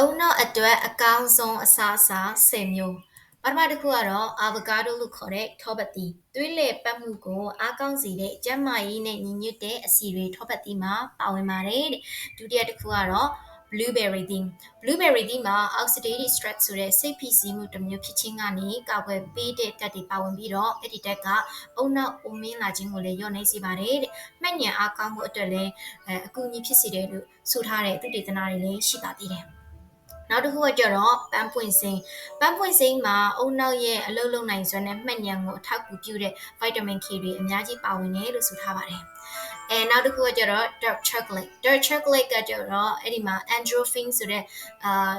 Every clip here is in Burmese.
အုံနောက်အတွက်အကောင်းဆုံးအစားအစာ10မျိုးပထမတစ်ခုကတော့အာဗကာဒိုလို့ခေါ်တဲ့ထောပတ်သီးသွေးလေပတ်မှုကိုအားကောင်းစေတဲ့ကျန်းမာရေးနဲ့ညီညွတ်တဲ့အဆီတွေထောပတ်သီးမှာပါဝင်ပါတယ်တဲ့ဒုတိယတစ်ခုကတော့ blueberry သီး blueberry သီးမှာ oxidative stress ဆိုတဲ့စိတ်ဖိစီးမှုတစ်မျိုးဖြစ်ခြင်းကနေကာကွယ်ပေးတဲ့ဓာတ်တွေပါဝင်ပြီးတော့အဲ့ဒီဓာတ်ကအုံနောက်အုံမင်းလာခြင်းကိုလည်းညှော့နှိမ့်စေပါတယ်တဲ့မှတ်ဉာဏ်အားကောင်းမှုအတွက်လည်းအဲအကူအညီဖြစ်စေတယ်လို့ဆိုထားတဲ့သုတေသနတွေလည်းရှိပါသေးတယ် နောက်တစ်ခုကကြတော့ပန်းပွင့်စိမ်းပန်းပွင့်စိမ်းမှာအုံနောက်ရဲ့အလုံးလုံးနိုင်စွမ်းနဲ့မှတ်ဉာဏ်ကိုအထောက်အကူပြုတဲ့ vitamin K တွေအများကြီးပါဝင်တယ်လို့ဆိုထားပါတယ်အဲနောက်တစ်ခုကကြတော့ dark chocolate dark chocolate ကကြတော့အဲ့ဒီမှာ endorphin ဆိုတဲ့အာ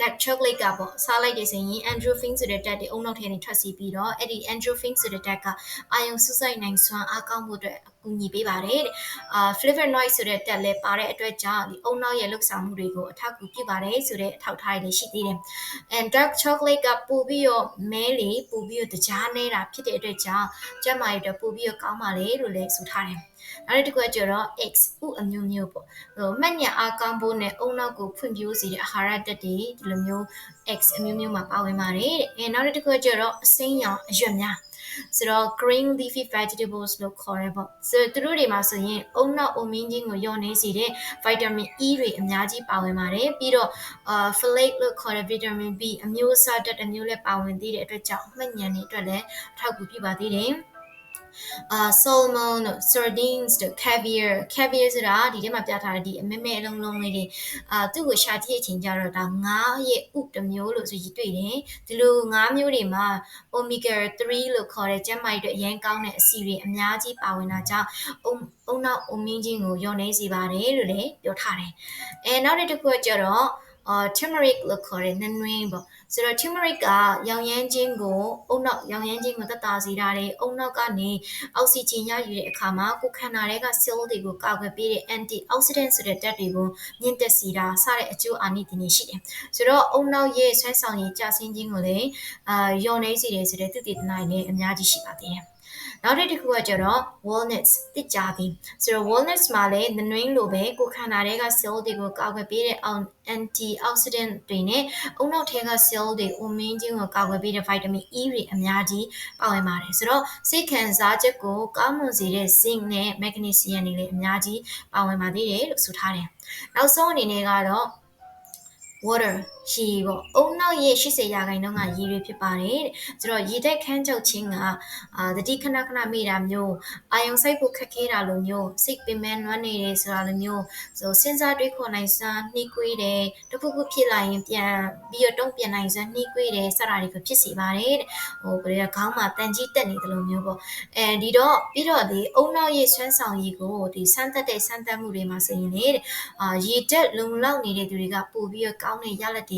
dark chocolate ကပေါ့စားလိုက်တယ်ဆိုရင် endorphin ဆိုတဲ့ဓာတ်တွေအုံနောက်ထဲနေထွက်စီပြီးတော့အဲ့ဒီ endorphin ဆိုတဲ့ဓာတ်ကအာယုံစုစိုက်နိုင်စွမ်းအားကောင်းမှုအတွက်အကူအညီပေးပါတယ်တဲ့အာ flavonoid ဆိုတဲ့ဓာတ်လည်းပါတဲ့အတွက်ကြောင့်ဒီအုံနောက်ရဲ့လှုပ်ဆောင်မှုတွေကိုအထောက်အကူပြုပါတယ်ဆိုတဲ့အထောက်အထားတွေရှိသေးတယ် and dark chocolate ကပို့ပြီးတော့မဲလေပို့ပြီးတော့တကြားနေတာဖြစ်တဲ့အတွက်ကြောင့်ကျန်းမာရေးအတွက်ပို့ပြီးတော့ကောင်းပါလေလို့လည်းဆိုထားတယ်နောက်တစ်ခုကကျတော့ X ဥအမျိုးမျိုးပေါ့ဟိုမှတ်ညာအားကောင်းဖို့နဲ့အုံနောက်ကိုဖွံ့ဖြိုးစေတဲ့အာဟာရဓာတ်တွေဒီလိုမျိုး X အမျိုးမျိုးမှာပါဝင်ပါတယ်တဲ့အဲနောက်တစ်ခုကကျတော့အစိမ်းရောင်အရွက်များဆိုတော့ green leafy vegetables လို့ခေါ်ရပေါ့ဆိုတော့သူတို့တွေမှာဆိုရင်အုံနောက်အုံမင်းချင်းကိုညှော့နေစေတဲ့ vitamin E တွေအများကြီးပါဝင်ပါတယ်ပြီးတော့အာ folate လို့ခေါ်တဲ့ vitamin B အမျိုးအစားဓာတ်အမျိုးလည်းပါဝင်သေးတဲ့အတွက်ကြောင့်မှတ်ဉာဏ်တွေအတွက်လည်းထောက်ကူပြုပါသေးတယ် အာ salmon တို့ sardines တို့ caviar caviar ဆိုတာဒီထဲမှာပြထားတဲ့ဒီအမဲမဲအလုံးလုံးလေးတွေအာသူ့ကိုရှာကြည့်အချိန်ကျတော့ဒါငါးရဲ့ဥတစ်မျိုးလို့ဆိုကြီးတွေ့တယ်ဒီလိုငါးမျိုးတွေမှာ omega 3လို့ခေါ်တဲ့ကျန်းမာရေးအတွက်အရင်ကောင်းတဲ့အဆီတွေအများကြီးပါဝင်တာကြောင့်အုံအုံနောက်အုံမင်းချင်းကိုညှော့နေစေပါတယ်လို့လည်းပြောထားတယ်အဲနောက်တစ်ခုကကျတော့ အာ turmeric လို့ခေါ်တဲ့နနွင်းပေါ့ဆိုတော့ turmeric ကရောင်ရမ်းခြင်းကိုအုံနောက်ရောင်ရမ်းခြင်းကိုသက်သာစေတာတွေအုံနောက်ကနေအောက်ဆီဂျင်ရယူတဲ့အခါမှာကိုယ်ခန္ဓာထဲက cell တွေကိုကာကွယ်ပေးတဲ့ antioxidant ဆိုတဲ့ဓာတ်တွေကိုမြင့်တက်စေတာစတဲ့အကျိုးအာနိသင်တွေရှိတယ်ဆိုတော့အုံနောက်ရဲ့ဆွဲဆောင်ရည်ကျဆင်းခြင်းကိုလည်းအာယုံနေစေတယ်ဆိုတဲ့သုတေသနတွေလည်းအများကြီးရှိပါသေးတယ် နောက်တစ်ခုကကျတော့ walnuts တစ်ကြပြီးဆိုတော့ walnuts မှာလည်းနနွင်းလိုပဲကိုခန္ဓာတွေက cell တွေကိုကာကွယ်ပေးတဲ့ antioxidant တွေနဲ့အုံနောက်ထဲက cell တွေအုံမင်းခြင်းကိုကာကွယ်ပေးတဲ့ vitamin E တွေအများကြီးပါဝင်ပါတယ်ဆိုတော့စိတ်ခံစားချက်ကိုကောင်းမွန်စေတဲ့ zinc နဲ့ magnesium တွေလည်းအများကြီးပါဝင်ပါသေးတယ်လို့ဆိုထားတယ်နောက်ဆုံးအနေနဲ့ကတော့ water ရေပေါ့အုံနောက်ရေ80ရာခိုင်နှုန်းကရေတွေဖြစ်ပါတယ်တဲ့ဆိုတော့ရေတက်ခန်းချုပ်ခြင်းကအာတတိခဏခဏမိတာမျိုးအာယုံစိတ်ဖို့ခက်ခဲတာလိုမျိုးစိတ်ပင်ပန်းနွမ်းနေတယ်ဆိုတာလိုမျိုးဆိုစဉ်းစားတွေးခေါ်နိုင်စမ်းနှီးကွေးတယ်တခုခုဖြစ်လာရင်ပြန်ပြီးတော့တုံ့ပြန်နိုင်စမ်းနှီးကွေးတယ်စတာတွေကိုဖြစ်စေပါတယ်တဲ့ဟိုဘယ်ကခေါင်းမှာတန်ကြီးတက်နေတယ်လို့မျိုးပေါ့အဲဒီတော့ပြီးတော့ဒီအုံနောက်ရေဆွမ်းဆောင်ရေကိုဒီစမ်းသက်တဲ့စမ်းသပ်မှုတွေမှာဆိုရင်လေအာရေတက်လုံလောက်နေတဲ့သူတွေကပို့ပြီးတော့ကောင်းတဲ့ရလဒ်တွေ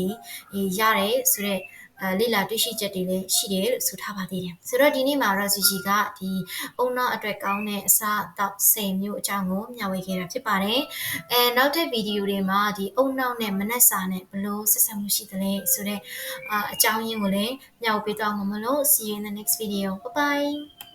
ရတယ်ဆိုတော့အဲလိလာတွေ့ရှိချက်တွေလည်းရှိတယ်လို့ဆိုထားပါသေးတယ်ဆိုတော့ဒီနေ့မှာတော့စီစီကဒီအုံနောက်အတွက်ကောင်းတဲ့အစားအသောက်10မျိုးအကြောင်းကိုမျှဝေခဲ့တာဖြစ်ပါတယ်အဲနောက်တဲ့ဗီဒီယိုတွေမှာဒီအုံနောက်နဲ့မနက်စာနဲ့ဘလို့ဆက်ဆံမှုရှိသလဲဆိုတော့အအကြောင်းရင်းကိုလည်းမျှဝေပေးသွားမှာမလို့ see you in the next video bye bye